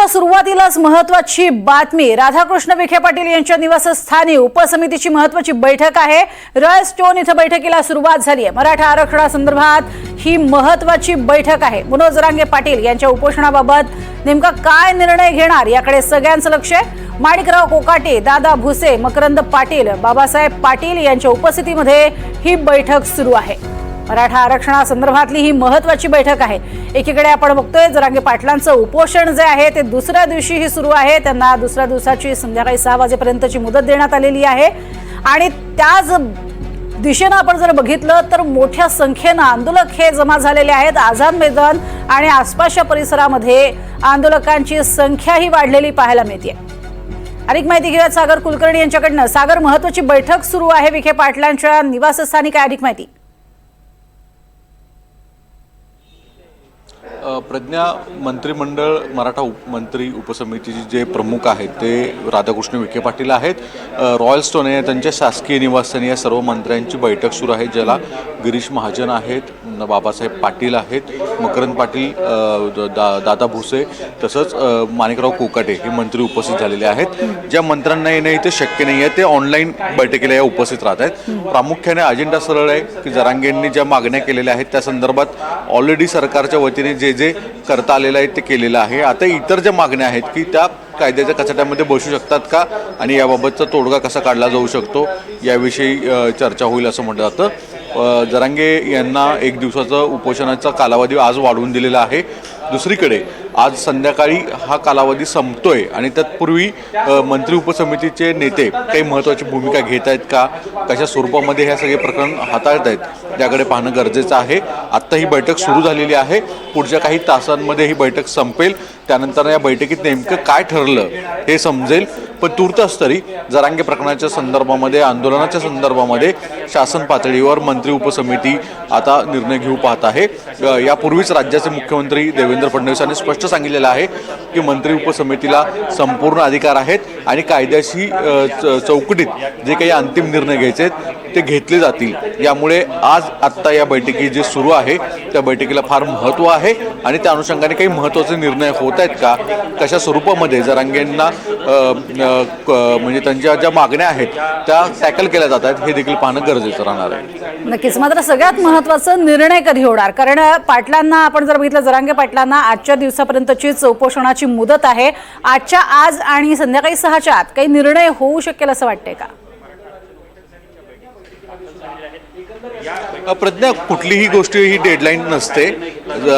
मोर्चाच्या सुरुवातीलाच महत्वाची बातमी. राधाकृष्ण विखे पाटील यांच्या निवासस्थानी उपसमितीची महत्वाची बैठक आहे. रॉयल स्टोन इथं बैठकीला सुरुवात झाली आहे. मराठा आरक्षणासंदर्भात ही महत्वाची बैठक आहे. मनोज रांगे पाटील यांच्या उपोषणाबाबत नेमका काय निर्णय घेणार याकडे सगळ्यांचं लक्ष आहे. माणिकराव कोकाटे दादा भुसे मकरंद पाटील बाबासाहेब पाटील यांच्या उपस्थितीमध्ये ही बैठक सुरू आहे. मराठा आरक्षणासंदर्भातली ही महत्वाची बैठक आहे. एकीकडे आपण बघतोय जरांगे पाटलांचं उपोषण जे आहे ते दुसऱ्या दिवशीही सुरू आहे. त्यांना दुसऱ्या दिवसाची संध्याकाळी सहा वाजेपर्यंतची मुदत देण्यात आलेली आहे. आणि त्याच दिशेनं आपण जर बघितलं तर मोठ्या संख्येनं आंदोलक हे जमा झालेले आहेत. आझाद मैदान आणि आसपासच्या परिसरामध्ये आंदोलकांची संख्याही वाढलेली पाहायला मिळते अधिक माहिती घेऊयात सागर कुलकर्णी यांच्याकडनं. सागर महत्वाची बैठक सुरू आहे विखे पाटलांच्या निवासस्थानी. काय अधिक माहिती? प्रज्ञा मंत्रिमंडळ मराठा उपमंत्री उपसमितीचे जे प्रमुख आहेत ते राधाकृष्ण विखे पाटील आहेत. रॉयल स्टोन आहे त्यांच्या शासकीय निवासस्थानी या सर्व मंत्र्यांची बैठक सुरू आहे ज्याला गिरीश महाजन आहेत बाबासाहेब पाटील आहेत मकरंद पाटील द- दा दादा भुसे तसंच माणिकराव कोकाटे हे मंत्री उपस्थित झालेले आहेत. ज्या मंत्र्यांना येणं इथे शक्य नाही आहे ते ऑनलाईन बैठकीला या उपस्थित राहत आहेत. प्रामुख्याने अजेंडा सरळ आहे की जरांगेंनी ज्या मागण्या केलेल्या आहेत त्या संदर्भात ऑलरेडी सरकारच्या वतीने जे जे करता आलेलं आहे ते केलेलं आहे. आता इतर ज्या मागण्या आहेत की त्या कायद्याच्या कचाट्यामध्ये बसू शकतात का? आणि याबाबतचा तोडगा कसा काढला जाऊ शकतो? याविषयी चर्चा होईल असं म्हटलं जातं. जरांगे यांना एक दिवसाचा उपोषणाचा कालावधी आज वाढवून दिलेला आहे. दुसरीकडे आज संध्याकाळी हा कालावधी संपतोय आणि तत्पूर्वी मंत्री उपसमितीचे नेते काही महत्त्वाची भूमिका घेत आहेत का? कशा स्वरूपामध्ये हे सगळे प्रकरण हाताळत आहेत त्याकडे पाहणं गरजेचं आहे. आत्ता ही बैठक सुरू झालेली आहे. पुढच्या काही तासांमध्ये ही बैठक संपेल. त्यानंतर या बैठकीत नेमकं काय ठरलं हे समजेल. पण तूर्तच तरी जरांगे प्रकरणाच्या संदर्भामध्ये आंदोलनाच्या संदर्भामध्ये शासन पातळीवर मंत्री उपसमिती आता निर्णय घेऊ पाहत आहे. यापूर्वीच राज्याचे मुख्यमंत्री देवेंद्र फडणवीस यांनी स्पष्ट सांगितलेलं आहे की मंत्री उपसमितीला संपूर्ण अधिकार आहेत आणि कायद्याशी च- चौकटीत जे काही अंतिम निर्णय घ्यायचे आहेत ते घेतले जातील. यामुळे आज आत्ता या बैठकी जे सुरू आहे त्या बैठकीला फार महत्त्व आहे आणि त्या अनुषंगाने काही महत्त्वाचे निर्णय होत आहेत का? कशा स्वरूपामध्ये? जरांगेंना म्हणजे त्यांच्या ज्या मागण्या आहेत त्या टॅकल केल्या जात आहेत हे देखील पाहणं गरजेचं राहणार आहे. नक्कीच. मात्र सगळ्यात महत्वाचं निर्णय कधी होणार? कारण पाटलांना आपण जर बघितलं जरांगे पाटलांना आजच्या दिवसापर्यंतचीच उपोषणाची मुदत आहे. आजच्या आज आणि संध्याकाळी सहाच्या आत काही निर्णय होऊ शकेल असं वाटतंय का? प्रज्ञा कुठलीही गोष्ट ही डेडलाईन नसते.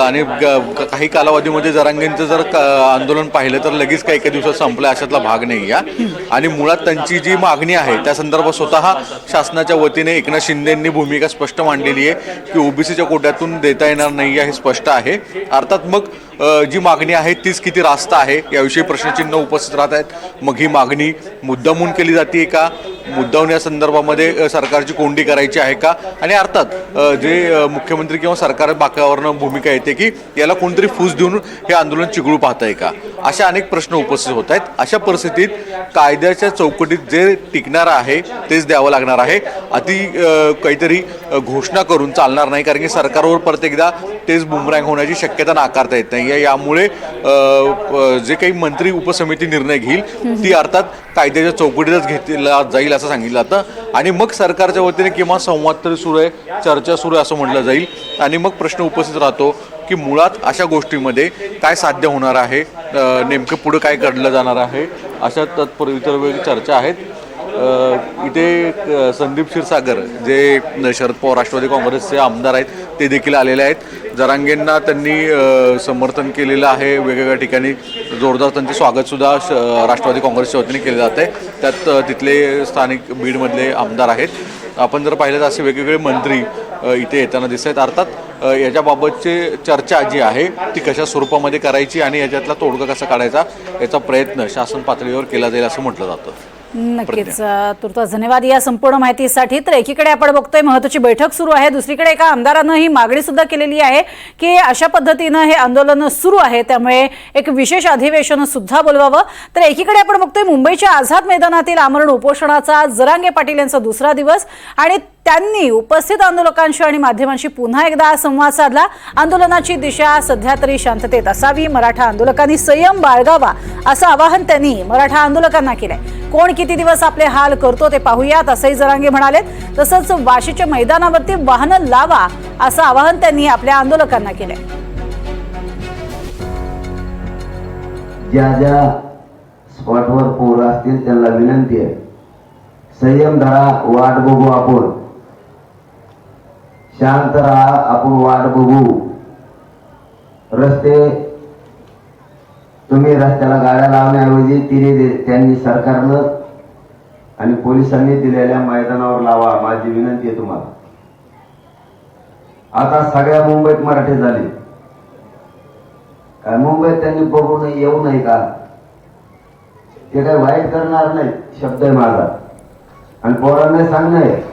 आणि ग- काही कालावधीमध्ये जरांगेंचं जर क- आंदोलन पाहिलं तर लगेच काही काही दिवसात संपलं अशातला भाग नाही या. आणि मुळात त्यांची जी मागणी आहे त्या संदर्भात स्वतः शासनाच्या वतीने एकनाथ शिंदेंनी भूमिका स्पष्ट मांडलेली आहे की ओबीसीच्या कोट्यातून देता येणार नाही आहे हे स्पष्ट आहे. अर्थात मग जी मागणी आहे तीच किती रास्त आहे याविषयी प्रश्नचिन्ह उपस्थित राहत आहेत. मग ही मागणी मुद्दामून केली जाते का? मुद्दामून या संदर्भामध्ये सरकारची कोंडी करायची आहे का? आणि अर्थात जे मुख्यमंत्री किंवा सरकार बाकावरनं भूमिका येते की याला कोणतरी फूस देऊन हे आंदोलन चिघळू पाहत आहे का? अशा अनेक प्रश्न उपस्थित होत आहेत. अशा परिस्थितीत कायद्याच्या चौकटीत जे टिकणार आहे तेच द्यावं लागणार आहे. अति काहीतरी घोषणा करून चालणार नाही कारण की सरकारवर परत एकदा तेच बुमरँग होण्याची शक्यता नाकारता येत नाही. यामुळे जे काही मंत्री उपसमिती निर्णय घेईल ती अर्थात कायद्याच्या चौकटीतच घेतला जाईल असं सांगितलं जातं. आणि मग सरकारच्या वतीने किंवा संवाद तरी सुरू आहे चर्चा सुरू आहे असं म्हटलं जाईल. आणि मग प्रश्न उपस्थित राहतो. की मुळात अशा गोष्टीमध्ये काय साध्य होणार आहे? नेमकं पुढं काय घडलं जाणार आहे? अशा तत्पर इतर वेगळी चर्चा आहेत. इथे संदीप क्षीरसागर जे शरद पवार राष्ट्रवादी काँग्रेसचे आमदार आहेत ते देखील आलेले आहेत. जरांगेंना त्यांनी समर्थन केलेलं आहे. वेगवेगळ्या ठिकाणी जोरदार त्यांचे स्वागतसुद्धा श राष्ट्रवादी काँग्रेसच्या वतीने केले आहे. त्यात तिथले स्थानिक बीडमधले आमदार आहेत. आपण जर पाहिलं तर असे वेगवेगळे मंत्री इथे येताना दिसत आहेत अर्थात याच्याबाबतची चर्चा जी आहे ती कशा स्वरूपामध्ये करायची आणि याच्यातला तोडगा कसा काढायचा याचा प्रयत्न शासन पातळीवर केला जाईल असं म्हटलं जातं. नक्कीच. तुर्तास धन्यवाद या संपूर्ण माहितीसाठी. तर एकीकडे आपण बघतोय महत्वाची बैठक सुरू आहे. दुसरीकडे एका आमदारानं ही मागणी सुद्धा केलेली आहे की अशा पद्धतीनं हे आंदोलन सुरू आहे त्यामुळे एक विशेष अधिवेशन सुद्धा बोलवावं. तर एकीकडे आपण बघतोय मुंबईच्या आझाद मैदानातील आमरण उपोषणाचा जरांगे पाटील यांचा दुसरा दिवस आणि त्यांनी उपस्थित आंदोलकांशी आणि माध्यमांशी पुन्हा एकदा संवाद साधला. आंदोलनाची दिशा सध्या तरी शांततेत असावी मराठा आंदोलकांनी संयम बाळगावा असं आवाहन त्यांनी मराठा आंदोलकांना केलंय. कोण किती दिवस आपले हाल करतो ते पाहूयात असंही जरांगे म्हणाले तसंच वाशीच्या मैदानावरती वाहनं लावा असं आवाहन त्यांनी आपल्या आंदोलकांना केलंय. ज्या ज्या स्पॉटवर पोरं असतील त्यांना विनंती आहे. संयम धरा वाट बघू आपण. शांत राहा आपण वाट बघू. रस्ते तुम्ही रस्त्याला गाड्या लावण्याऐवजी तिने त्यांनी सरकारनं आणि पोलिसांनी दिलेल्या मैदानावर लावा. माझी विनंती आहे तुम्हाला. आता सगळ्या मुंबईत मराठी झाली. काय मुंबईत त्यांनी बघू नये येऊ नये का? ते काय वाईट करणार नाही शब्द आहे माझा. आणि पोरांना सांगणं आहे